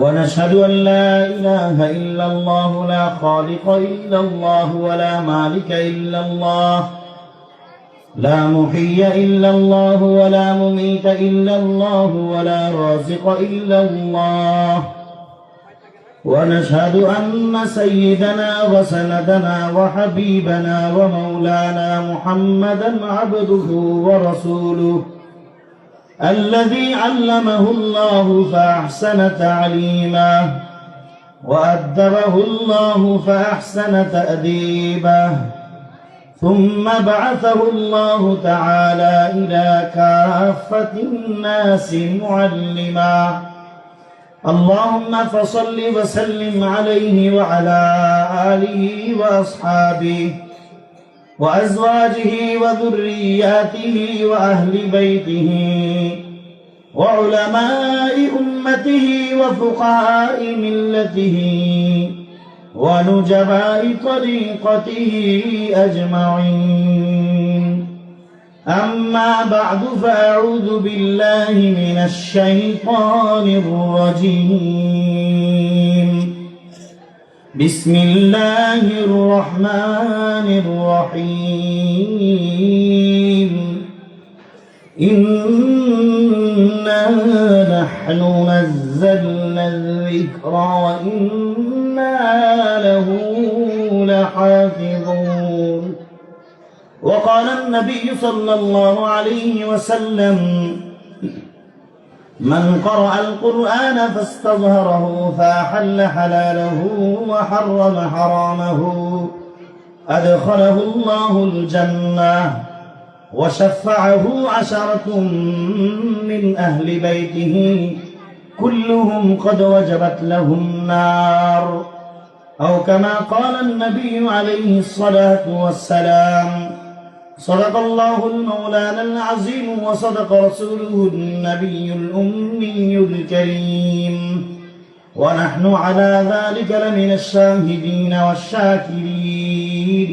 ونشهد أن لا إله إلا الله لا خالق إلا الله ولا مالك إلا الله لا محيي إلا الله ولا مميت إلا الله ولا رازق إلا الله. ونشهد أن سيدنا وسندنا وحبيبنا ومولانا محمدا عبده ورسوله. الذي علمه الله فأحسن تعليمه وأدبه الله فأحسن تأديبه ثم بعثه الله تعالى إلى كافة الناس معلما. اللهم فصل وسلم عليه وعلى آله وأصحابه. وأزواجه وذرياته وأهل بيته وعلماء أمته وفقهاء ملته ونجباء طريقته أجمعين. أما بعد فأعوذ بالله من الشيطان الرجيم. بسم الله الرحمن الرحيم. إنا نحن نزلنا الذكر وإنا له لحافظون. وقال النبي صلى الله عليه وسلم من قرأ القرآن فاستظهره فأحل حلاله وحرم حرامه. أدخله الله الجنة وشفعه عشرة من أهل بيته. كلهم قد وجبت لهم النار. أو كما قال النبي عليه الصلاة والسلام صدق الله المولانا العظيم وصدق رسوله النبي الأمي الكريم ونحن على ذلك لمن الشاهدين والشاكرين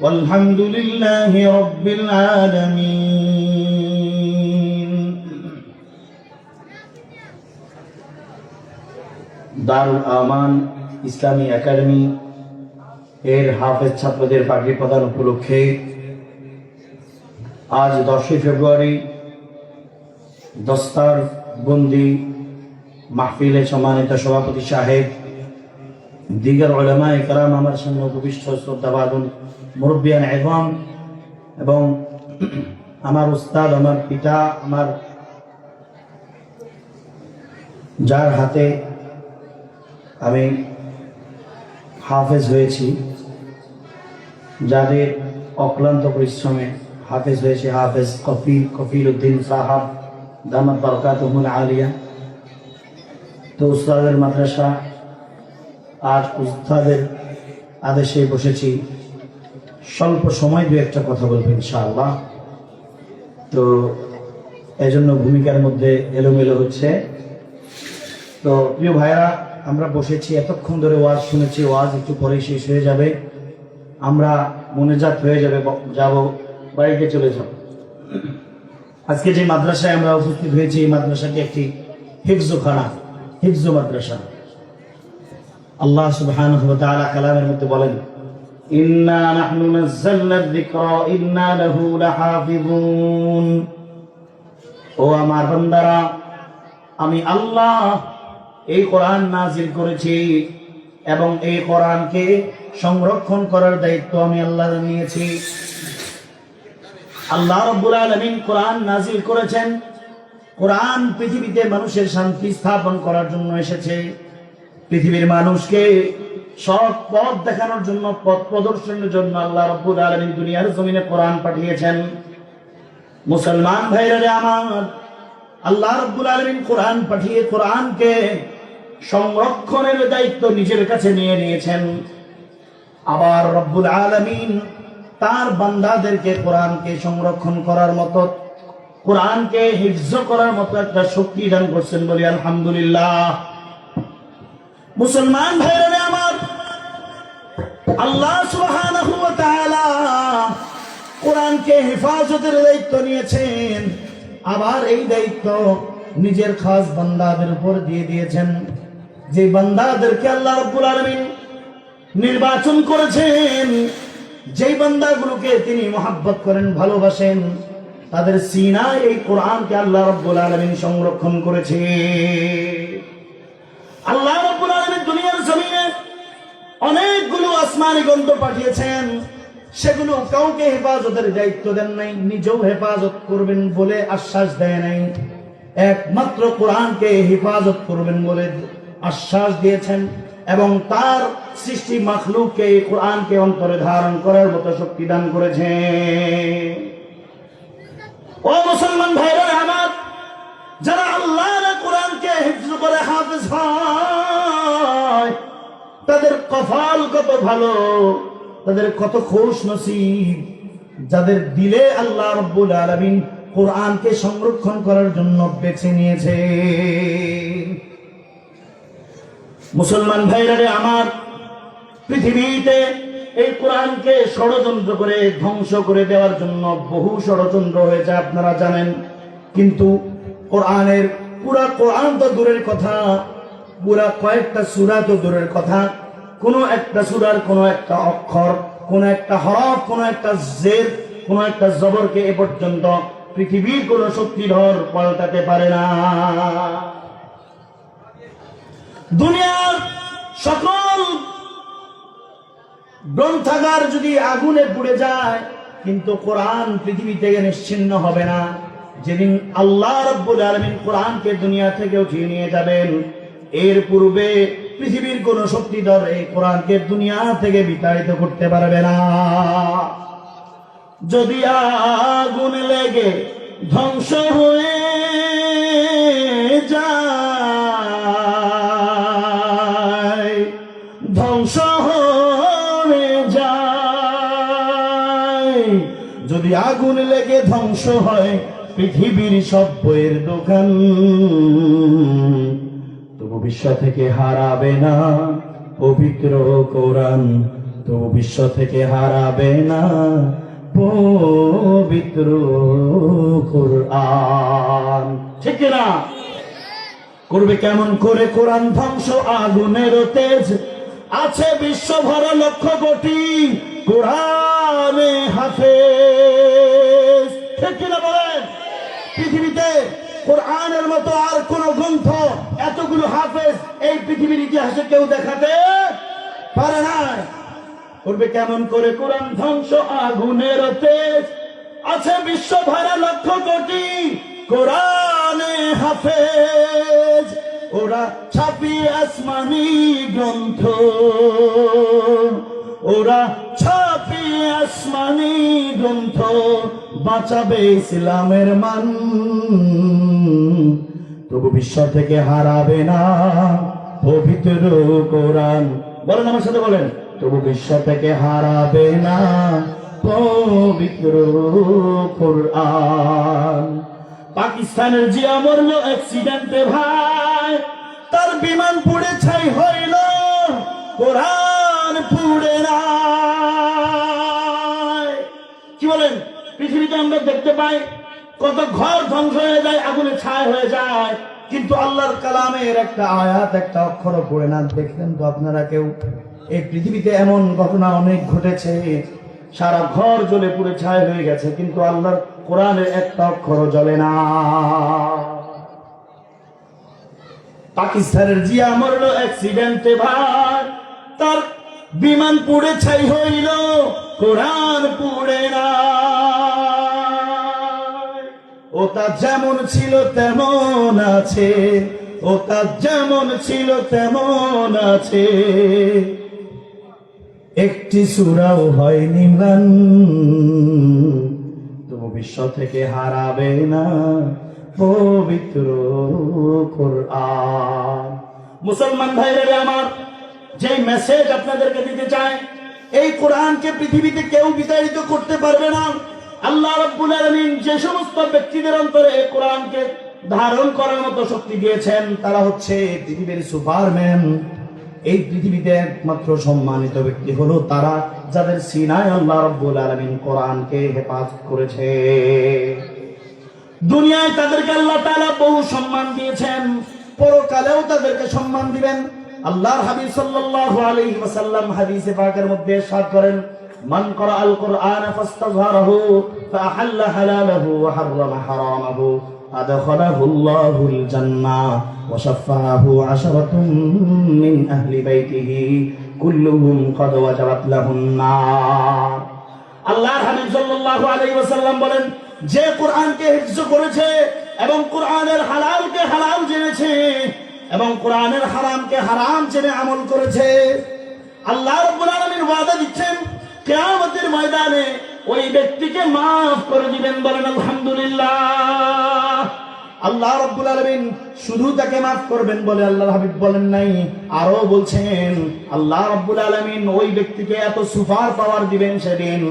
والحمد لله رب العالمين দারুল আমান ইসলামী academy এর হাফেজ ছাত্রদের পাখি প্রদান উপলক্ষে আজ দশই ফেব্রুয়ারি দস্তার বন্দি মাহফিলে সম্মানিত সভাপতি সাহেব, দিগর ওলামা একরাম আমার সামনে উপবিষ্ট শ্রদ্ধাবাদন মুরব্বিয়ান এবং এবং আমার উস্তাদ, আমার পিতা, আমার যার হাতে আমি হাফেজ হয়েছি, যাদের অক্লান্ত পরিশ্রমে হাফেজ হয়েছে হাফেজ কফিল কফিল উদ্দিন সাহাব, দামাত বরকাতহুল আলিয়া। তো উস্তাদের মাদ্রাসা, আজ উস্তাদের আদেশে বসেছি। স্বল্প সময় দু একটা কথা বলব ইনশাআল্লাহ। তো এজন্য ভূমিকার মধ্যে এলোমেলো হচ্ছে। তো প্রিয় ভাইরা আমরা বসেছি, এতক্ষণ ধরে ওয়াজ শুনেছি, ওয়াজ একটু পরে শেষ হয়ে যাবে। আমরা মনেজাত হয়ে যাবে, যাব বাড়িতে চলে যাব আজকে যে মাদ্রাসায় আমরা উপস্থিত হয়েছি, এই মাদ্রাসাটি একটি হিফজখানা হিফজ মাদ্রাসা। আল্লাহ তাআলা কালামের মধ্যে বলেন, ইন্না নাহনু নাযালনা যিকরা ও আমার বান্দারা, আমি আল্লাহ এই কোরআন নাজিল করেছি এবং এই কোরআনকে সংরক্ষণ করার দায়িত্ব আমি আল্লাহ নিয়েছি। আল্লাহ রব্বুল আলামিন কোরআন নাজিল করেছেন। কোরআন পৃথিবীতে মানুষের শান্তি স্থাপন করার জন্য এসেছে। পৃথিবীর মানুষকে সৎ পথ দেখানোর জন্য, পথ প্রদর্শনের জন্য আল্লাহ রব্বুল আলমিন দুনিয়ার জমিনে কোরআন পাঠিয়েছেন। মুসলমান ভাইরা আমার, আল্লাহ রব্বুল আলমিন কোরআন পাঠিয়ে কোরআনকে সংরক্ষণের দায়িত্ব নিজের কাছে নিয়ে নিয়েছেন। আবার রব্বুল আলমিন তার বান্দাদেরকে কোরআনকে সংরক্ষণ করার মতো, কোরআনকে হিফজ করার মতো একটা শক্তি দান করছেন বলি আলহামদুলিল্লাহ। মুসলমান ভাইরা আমার, আল্লাহ সুবহানাহু ওয়া তাআলা কোরআনকে হেফাজতের দায়িত্ব নিয়েছেন, আবার এই দায়িত্ব নিজের খাস বান্দাদের উপর দিয়ে দিয়েছেন। যে বান্দাদেরকে আল্লাহ রাব্বুল আলামিন নির্বাচন করেছেন যেই বান্দাগুলোকে তিনি মহাব্বত করেন, ভালোবাসেন, তাদের সিনায় এই কোরআনকে আল্লাহ রাব্বুল আলামিন সংরক্ষণ করেছে। আল্লাহ রাব্বুল আলামিন দুনিয়ার জমিনে অনেকগুলো আসমানি গ্রন্থ পাঠিয়েছেন। সেগুলো কাউকে হেফাজতের দায়িত্ব দেন নাই, নিজেও হেফাজত করবেন বলে আশ্বাস দেয় নাই। একমাত্র কোরআনকে হেফাজত করবেন বলে আশ্বাস দিয়েছেন। এবং তার সৃষ্টি মাখলুককে কোরআনকে অন্তরে ধারণ করার মতো শক্তি দান করেছে। ও মুসলমান ভাইরা আমার, যারা আল্লাহর কোরআনকে হিফজ করে হাফেজ হয়, তাদের কফাল কত ভালো, তাদের কত খুশ নসিব, যাদের দিলে আল্লাহ রব্বুল আলামিন কোরআনকে সংরক্ষণ করার জন্য বেছে নিয়েছে। মুসলমান ভাইরা রে আমার, পৃথিবীতে এই কোরআনকে ষড়যন্ত্র করে ধ্বংস করে দেওয়ার জন্য বহু ষড়যন্ত্র হয়েছে, আপনারা জানেন। কিন্তু কোরআনের পুরা কোরআন তো দূরের কথা, পুরা কয়েকটা সুরা তো দূরের কথা। কোনো একটা সুরার কোনো একটা অক্ষর, কোন একটা হরফ, কোন একটা জের, কোন একটা জবরকে এ পর্যন্ত পৃথিবীর কোন শক্তিধর পাল্টাতে পারে না। দুনিয়ার সকল গ্রন্থাগার যদি আগুনে পুড়ে যায়, কিন্তু কোরআন পৃথিবী থেকে নিশ্চিন্ন হবে না। যেদিন আল্লাহ রব্বুল আলমিন কোরআনকে দুনিয়া থেকে উঠিয়ে নিয়ে যাবেন, এর পূর্বে পৃথিবীর কোন শক্তিধর এই কোরআনকে দুনিয়া থেকে বিতাড়িত করতে পারবে না। যদি আগুন লেগে ধ্বংস হয়ে আগুন লেগে ধ্বংস হয় পৃথিবীর সব বইয়ের দোকান। তবু বিশ্ব থেকে হারাবে না পবিত্র কোরআন। তবু বিশ্ব থেকে হারাবে না পবিত্র কোরআন। ঠিক না করবে কেমন করে কোরআন ধ্বংস? আগুনের তেজ। আছে বিশ্ব ভরা লক্ষ কোটি। কোরআনে হাফেজ। ঠিক কিনা বলেন? পৃথিবীতে কোরআনের মতো আর কোন গ্রন্থ এতগুলো হাফেজ এই পৃথিবীর ইতিহাসে কেউ দেখাতে পারে না করবে কেমন করে কোরআন ধ্বংস? আগুনের তেজ। আছে বিশ্ব ভরা লক্ষ কোটি কোরআনে হাফেজ। ওরা ছাপি আসমানি গ্রন্থ। ওরা ছাপি আসমানি গ্রন্থ বাঁচাবে ইসলামের মান। তবু বিশ্ব থেকে হারাবে না পবিত্র কোরআন। বলেন আমার সাথে বলেন। তবু বিশ্ব থেকে হারাবে না পবিত্র কোরআন। পাকিস্তানের জিয়া মরল অ্যাক্সিডেন্টে ভাই, তার বিমান পুড়ে ছাই হইল, কোরআন পুড়ে না। পৃথিবীতে আমরা দেখতে পাই, কত ঘর ধ্বংস হয়ে যায়, আগুনে ছায় হয়ে যায়, কিন্তু আল্লাহর কালামের একটা আয়াত, একটা অক্ষর পড়ে না, দেখলেন তো আপনারা কেউ? এই পৃথিবীতে এমন ঘটনা অনেক ঘটেছে, সারা ঘর জ্বলে পুড়ে ছায় হয়ে গেছে, কিন্তু আল্লাহর কোরআনের একটা অক্ষর জ্বলে না। পাকিস্তানের জিয়া মরল অ্যাক্সিডেন্টে ভাই, তার বিমান পুড়ে ছাই হইল, কোরআন পুড়ে না। ওটা যেমন ছিল তেমন আছে, ওটা যেমন ছিল তেমন আছে। একটি সুরাও হয়নি ম্লান তবু বিশ্ব থেকে হারাবে না পবিত্র কোরআন। মুসলমান ভাইরা আমার, যে মেসেজ আপনাদেরকে দিতে চায় এই কোরআনকে পৃথিবীতে কেউ বিতাড়িত করতে পারবে না। আল্লাহ রাব্বুল আলামিন যে সমস্ত ব্যক্তিদের অন্তরে কোরআনকে ধারণ করার মতো শক্তি দিয়েছেন, তারা হচ্ছে পৃথিবীর সুপারম্যান। এই পৃথিবীতে একমাত্র সম্মানিত ব্যক্তি হলো তারা, যাদের সিনায় আল্লাহ রাব্বুল আলামিন কোরআনকে হেফাজত করেছে। দুনিয়ায় তাদেরকে আল্লাহ তাআলা বহু সম্মান দিয়েছেন, পরকালেও তাদেরকে সম্মান দিবেন। আল্লাহর হাবিব সাল্লাল্লাহু আলাইহি ওয়াসাল্লাম হাদিসে পাকের মধ্যে ইরশাদ করেন মান করা আল কোরআন ফাস্তাযহারাহু ফাআহাল্লা হালালাহু ওয়া হাররামা হারামাহু أدخله الله الجنة وشفعه عشرة من أهل بيته كلهم قد وجبت له النار আল্লাহর হাবিব সাল্লাল্লাহু আলাইহি ওয়াসাল্লাম বলেন যে কোরআনকে হিফজ করেছে এবং কোরআনের হালালকে হালাল জেনেছে এবং কোরআনের হারামকে হারাম জেনে আমল করেছে আল্লাহ রাব্বুল আলামিন ওয়াদা দিচ্ছেন কিয়ামতের ময়দানে ওই ব্যক্তিকে মাফ করে দিবেন বলেন, আলহামদুলিল্লাহ। আল্লাহ রাব্বুল আলামিন শুধু তাকে মাফ করবেন বলে আল্লাহ হাবিব বলেন নাই আরও বলছেন, আল্লাহ রাব্বুল আলামিন ওই ব্যক্তিকে এত সুপার পাওয়ার দিবেন সেদিন,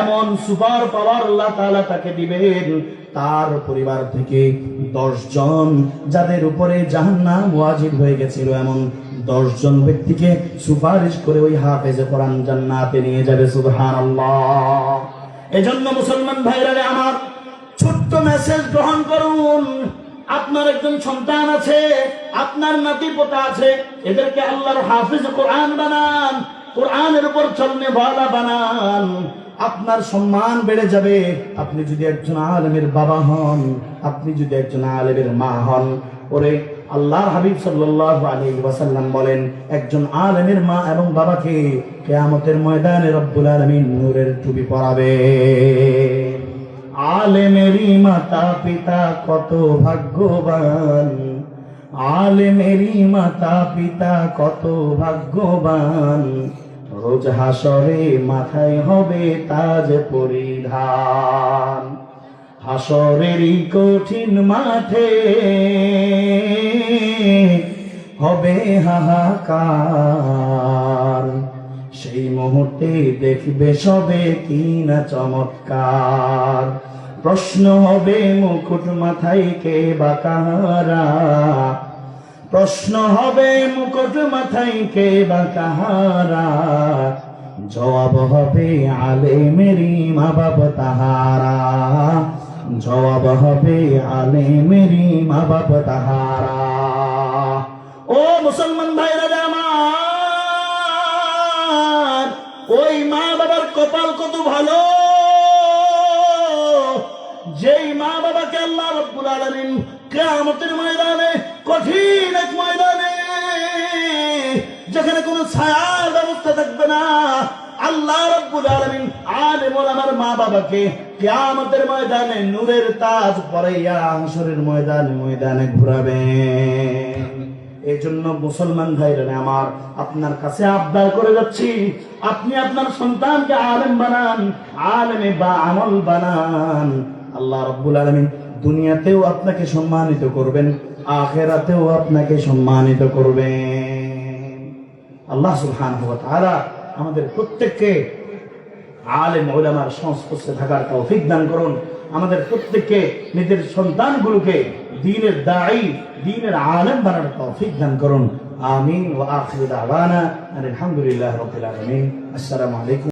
এমন সুপার পাওয়ার আল্লাহ তাআলা তাকে দিবেন। তার পরিবার থেকে দশ জন যাদের উপরে জাহান্নাম ওয়াজিব হয়ে গেছিল, এমন দশ জন ব্যক্তিকে সুপারিশ করে ওই হাফেজে কোরআন জান্নাতে নিয়ে যাবে, সুবহানাল্লাহ। এজন্য মুসলমান ভাইরা আমার ছোট্ট মেসেজ গ্রহণ করুন। আপনার একজন সন্তান আছে, আপনার নাতি পোতা আছে, এদেরকে আল্লাহর হাফিজ কোরআন বানান, কোরআনের উপর চলনে বলা বানান। আপনার সম্মান বেড়ে যাবে। আপনি যদি একজন আলেমের বাবা হন, আপনি যদি একজন আলেমের মা হন, ওরে আল্লাহর হাবিব সাল্লাল্লাহু আলাইহি ওয়াসাল্লাম বলেন, একজন আলেমের মা এবং বাবাকে কেয়ামতের ময়দানে রব্বুল আলামিন নূরের টুপি পরাবে। আলেমেরই মাতা পিতা কত ভাগ্যবান। আলেমেরই মাতা পিতা কত ভাগ্যবান। রোজ হাসরে মাথায় হবে তাজ পরিধান। হাসরেরই কঠিন মাঠে হবে হাহাকার। সেই মুহূর্তে দেখবে সবে কি না চমৎকার। প্রশ্ন হবে মুকুট মাথায় কে বা কাহারা? প্রশ্ন হবে মুকুট মাথায় কে বা কাহারা? জবাব হবে আলে মেরি মা বাবা তাহারা। জবাব হবে আলে মেরি মা বাপ তাহারা। ও মুসলমান ভাইরা রে আমার, ওই মা বাবার কপাল কত ভালো? যেই মা বাবাকে আল্লাহ রব্বুল আলামিন কিয়ামতের ময়দানে, কঠিন এক ময়দানে, যেখানে কোনো ছায়ার ব্যবস্থা থাকবে না, আল্লাহ রব্বুল আলামিন আলেমুল আমার মা বাবাকে কিয়ামতের ময়দানে নূরের তাজ পরাইয়া হাসরের ময়দানে ময়দানে ঘুরাবেন। এই জন্য মুসলমান ভাইরা আমার আপনার কাছে আবদার করে যাচ্ছি, আপনি আপনার সন্তানকে আলেম বানান, আলেমে বা আমল বানান। আল্লাহ রব্বুল আলমিন দুনিয়াতেও আপনাকে সম্মানিত করবেন, আখেরাতেও আপনাকে সম্মানিত করবেন। আল্লাহ তাআলা আমাদের প্রত্যেককে আলেম ওলামার সংস্পর্শে থাকার তৌফিক দান করুন। আমাদের প্রত্যেককে নিজের সন্তানগুলোকে দিনের দায়ী, দিনের আলেম বানানোর তৌফিক দান করুন। আমিন ওয়া আখিরু দাওয়ানা আলহামদুলিল্লাহ রাব্বিল আলামিন। আসসালামু আলাইকুম।